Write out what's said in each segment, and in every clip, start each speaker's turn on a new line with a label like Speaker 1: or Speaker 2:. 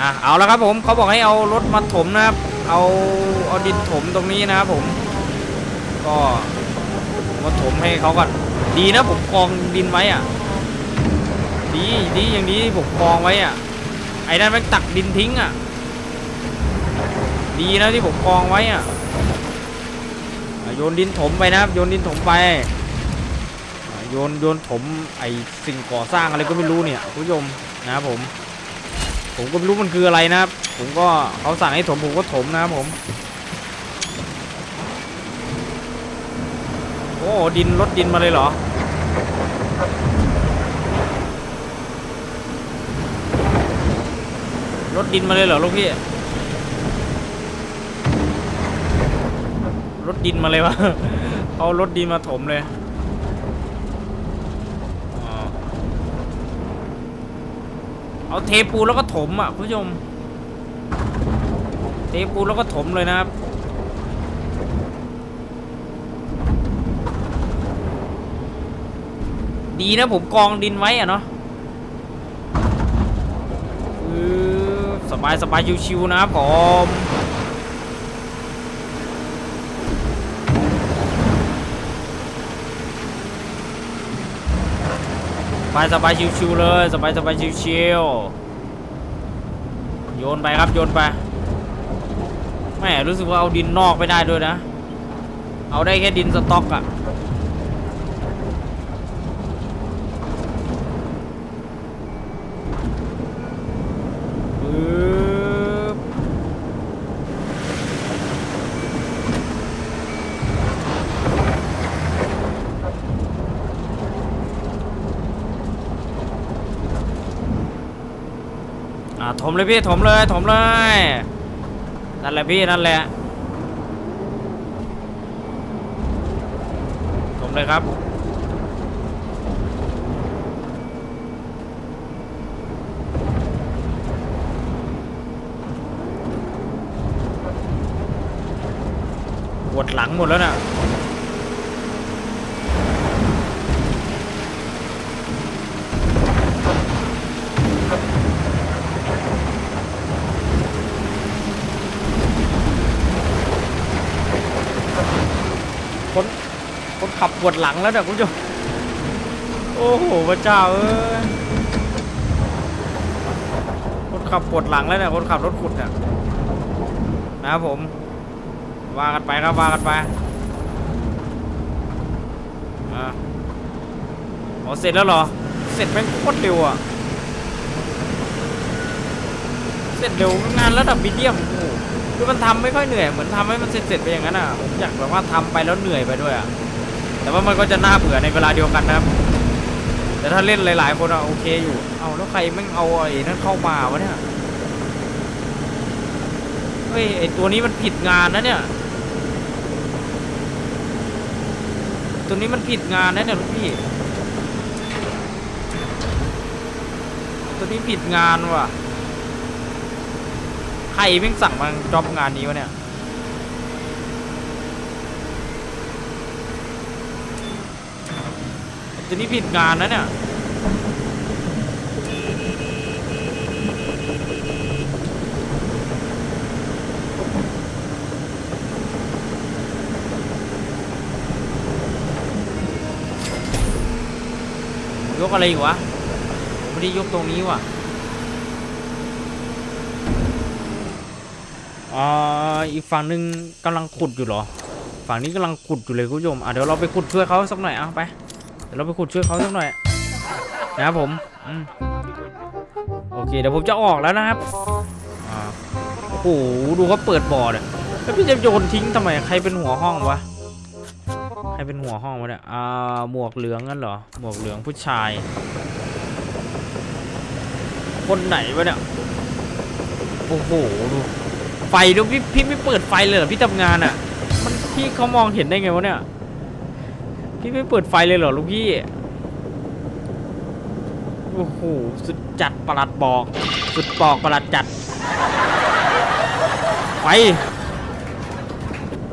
Speaker 1: อะเอาแล้วครับผมเขาบอกให้เอารถมาถมนะครับ เอาเอาดินถมตรงนี้นะครับผม ก็มาถมให้เขาก่อนดีนะผมกองดินไว้อะ ดีดีอย่างนี้ผมกองไว้อะ ไอ้นั่นแม่ตักดินทิ้งอะ ดีนะที่ผมกองไว้อะโยนดินถมไปนะครับโยนดินถมไปโยนโยนถมไอสิ่งก่อสร้างอะไรก็ไม่รู้เนี่ยคุณผู้ชมนะครับผม ผมก็ไม่รู้มันคืออะไรนะครับ ผมก็เขาสั่งให้ถมผมก็ถมนะครับผม โอ้ดินรถดินมาเลยเหรอ รถดินมาเลยเหรอลูกพี่ รถดินมาเลยวะ เอารถดินมาถมเลยอ๋อ เอาเทปูแล้วก็ถมอะคุณผู้ชม เทปูแล้วก็ถมเลยนะครับดีนะผมกองดินไว้อะเนาะอือสบายสบายชิวๆนะครับผม สบายสบายชิวๆเลยสบายสบายชิวๆโยนไปครับโยนไปแหม่รู้สึกว่าเอาดินนอกไม่ได้ด้วยนะ เอาได้แค่ดินสต็อกอะปึ๊บอ่า ถมเลยพี่ถมเลยถมเลยนั่นแหละพี่นั่นแหละถมเลยครับปวดหลังหมดแล้วน่ะนคน ขับปวดหลังแล้วเนี่ยคุณผู้ชมโอ้โหพระเจ้าเอ้ยคนขับปวดหลังแล้วเนี่ยคนขับรถขุดเนี่ยนะครับผมว่ากันไปครับว่ากันไปอ่าอ๋อเสร็จแล้วเหรอ เสร็จแม่งโคตรเร็วอะเสร็จเร็วงานระดับมีเดียมโอ้คือมันทำไม่ค่อยเหนื่อยเหมือนทำให้มันเสร็จๆไปอย่างนั้นอะผมอยากแบบว่าทำไปแล้วเหนื่อยไปด้วยอะ แต่ว่ามันก็จะน่าเบื่อในเวลาเดียวกันนะครับ แต่ถ้าเล่นหลาย ๆ คนอะโอเคอยู่ เอาแล้วใครแม่งเอาไอ้นั่นเข้ามาวะเนี่ย เฮ้ยไอตัวนี้มันผิดงานนะเนี่ย ตัวนี้มันผิดงานนะเนี่ยลูกพี่ ตัวนี้ผิดงานว่ะ ใครแม่งสั่งมาจอบงานนี้วะเนี่ย ตัวนี้ผิดงานนะเนี่ยยกอะไรอยู่วะผมไม่ได้ยกตรงนี้ว่ะอ่าอีกฝั่งหนึ่งกำลังขุดอยู่เหรอ ฝั่งนี้กำลังขุดอยู่เลยคุณผู้ชมอะเดี๋ยวเราไปขุดช่วยเขาสักหน่อยเอาไป เดี๋ยวเราไปขุดช่วยเขาสักหน่อยนะครับผมอืมโอเคเดี๋ยวผมจะออกแล้วนะครับอ่าโอ้โหดูเขาเปิดบ่อเนี่ยแล้วพี่จะโยนทิ้งทำไมใครเป็นหัวห้องวะใครเป็นหัวห้องวะเนี่ยอ่าหมวกเหลืองนั่นเหรอหมวกเหลืองผู้ชาย คนไหนวะเนี่ยโอ้โหดูไฟดูพี่พี่ไม่เปิดไฟเลยเหรอพี่ทำงานอะ่ะ มันพี่เขามองเห็นได้ไงวะเนี่ย พี่ไม่เปิดไฟเลยเหรอลูกพี่ โอ้โห สุดจัดประหลัดบอก สุดปอกประหลัดจัด ไฟ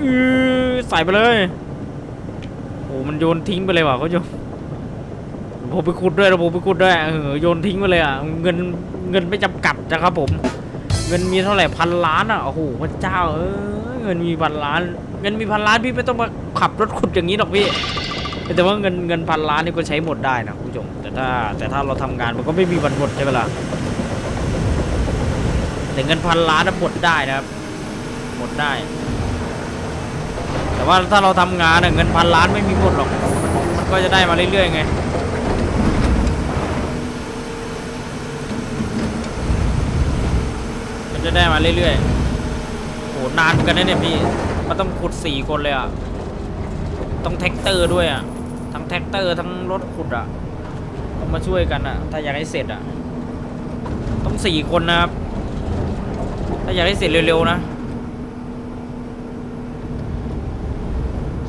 Speaker 1: อือใส่ไปเลยโอ้มันโยนทิ้งไปเลยว่ะเขาโยนผมไปขุดด้วยแล้วผมไปขุดด้วยเออโยนทิ้งไปเลยอะ เงินเงินไม่จำกัดนะครับผม เงินมีเท่าไหร่พันล้านอะ โอ้โหพระเจ้าเออเงินมีพันล้าน เงินมีพันล้านพี่ไม่ต้องมาขับรถขุดอย่างนี้หรอกพี่ แต่ว่าเงินเงินพันล้านนี่ก็ใช้หมดได้นะคุณผู้ชมแต่ถ้าแต่ถ้าเราทำงานมันก็ไม่มีวันหมดใช่ไหมล่ะแต่เงินพันล้านน่ะหมดได้นะครับหมดได้ แต่ว่าถ้าเราทำงานน่ะเงินพันล้านไม่มีหมดหรอกมันก็จะได้มาเรื่อยๆไงมันจะได้มาเรื่อยๆโหนานกันนะเนี่ยพี่มันต้องขุดสี่คนเลยอะต้องแท็กเตอร์ด้วยอะ แท็กเตอร์ทั้งรถขุดอะต้องมาช่วยกันอะ ถ้าอยากให้เสร็จอะ ต้องสี่คนนะครับ ถ้าอยากให้เสร็จเร็วๆนะ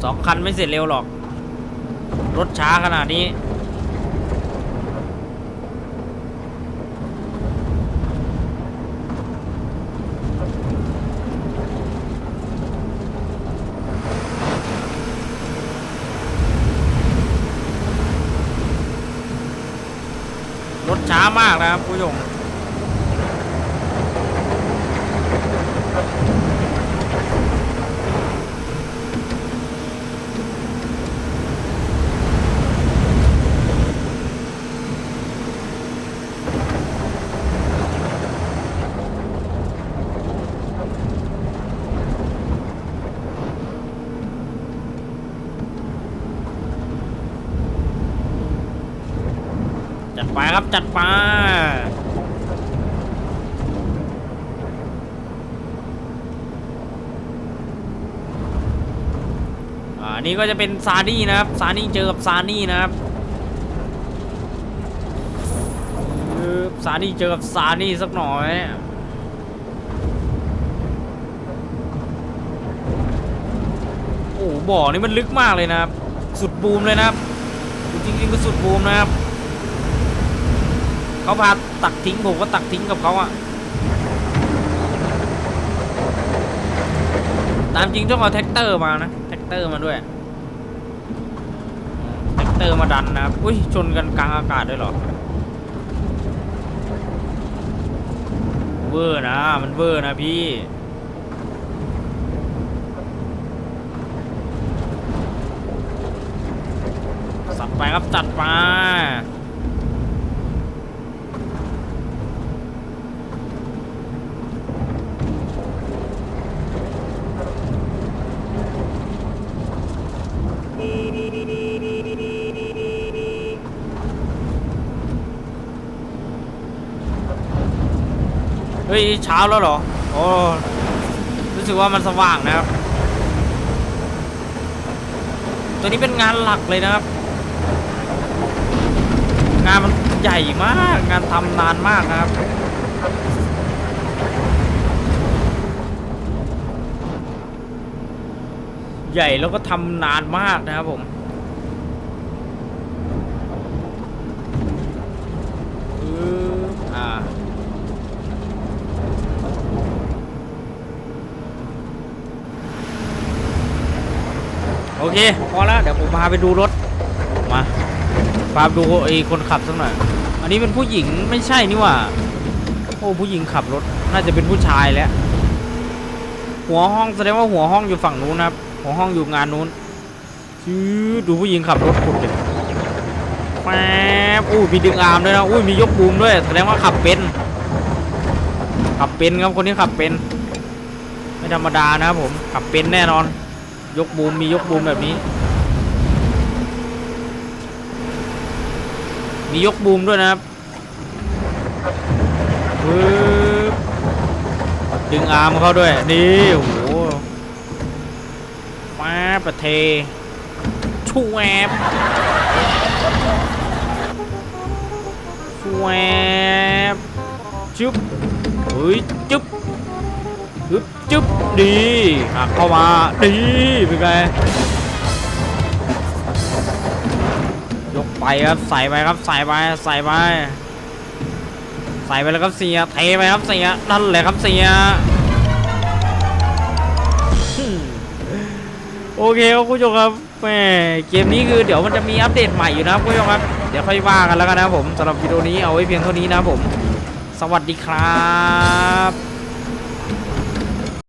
Speaker 1: สองคันไม่เสร็จเร็วหรอก รถช้าขนาดนี้ รถช้ามากนะครับผู้ชม จัดไปครับจัดไปอ่านี่ก็จะเป็นซานี่นะครับซานี่เจอกับซานี่นะครับซานี่เจอกับซานี่สักหน่อยโอ้โหบ่อนี่มันลึกมากเลยนะครับ สุดบูมเลยนะครับจริงๆก็สุดบูมนะครับ เขาพาตักทิ้งผมก็ตักทิ้งกับเขาอะตามจริงต้องเอาแท็กเตอร์มานะแท็กเตอร์มาด้วยแท็กเตอร์มาดันนะครับอุ้ยชนกันกลางอากาศด้วยหรอเวอร์นะมันเวอร์นะพี่สัดไปครับจัดไป เฮ้ยเช้าแล้วเหรอโอ้รู้สึกว่ามันสว่างนะครับ ตัวนี้เป็นงานหลักเลยนะครับ งานมันใหญ่มากงานทำนานมากนะครับใหญ่แล้วก็ทำนานมากนะครับผม อืออ่า โอ เค พอแล้วเดี๋ยวผมพาไปดูรถ มาพาไปดูไอ้คนขับสักหน่อย อันนี้เป็นผู้หญิงไม่ใช่นี่หว่า โอ้ผู้หญิงขับรถ น่าจะเป็นผู้ชายแล้ว หัวห้องแสดงว่าหัวห้องอยู่ฝั่งนู้นนะครับ หัวห้องอยู่งานนู้นชื่อดูผู้หญิงขับรถขุดเลยแป๊บอู้มีดึงอาร์มด้วยนะอุ้ยมียกบูมด้วย แสดงว่าขับเป็น ขับเป็นครับคนนี้ขับเป็น ไม่ธรรมดานะครับผม ขับเป็นแน่นอน ยกบูมมียกบูมแบบนี้ มียกบูมด้วยนะครับปึ๊บดึงอาร์มเขาด้วย นี่โอ้โหมาประเทชูแวบชูแวบจุ๊บเฮ้ยจุ๊บ จุ๊บจุ๊บดีหักเข้ามาดีเป็นไงยกไปครับใส่ไปครับใส่ไปใส่ไปใส่ไปแล้วครับเสียเทไปครับเสียนั่นแหละครับเสียโอเคครับคุณผู้ชมครับแหมเกมนี้คือเดี๋ยวมันจะมีอัปเดตใหม่อยู่นะครับคุณผู้ชมครับเดี๋ยวค่อยว่ากันแล้วกันนะผมสำหรับวิดีโอนี้เอาไว้เพียงเท่านี้นะผม สวัสดีครับ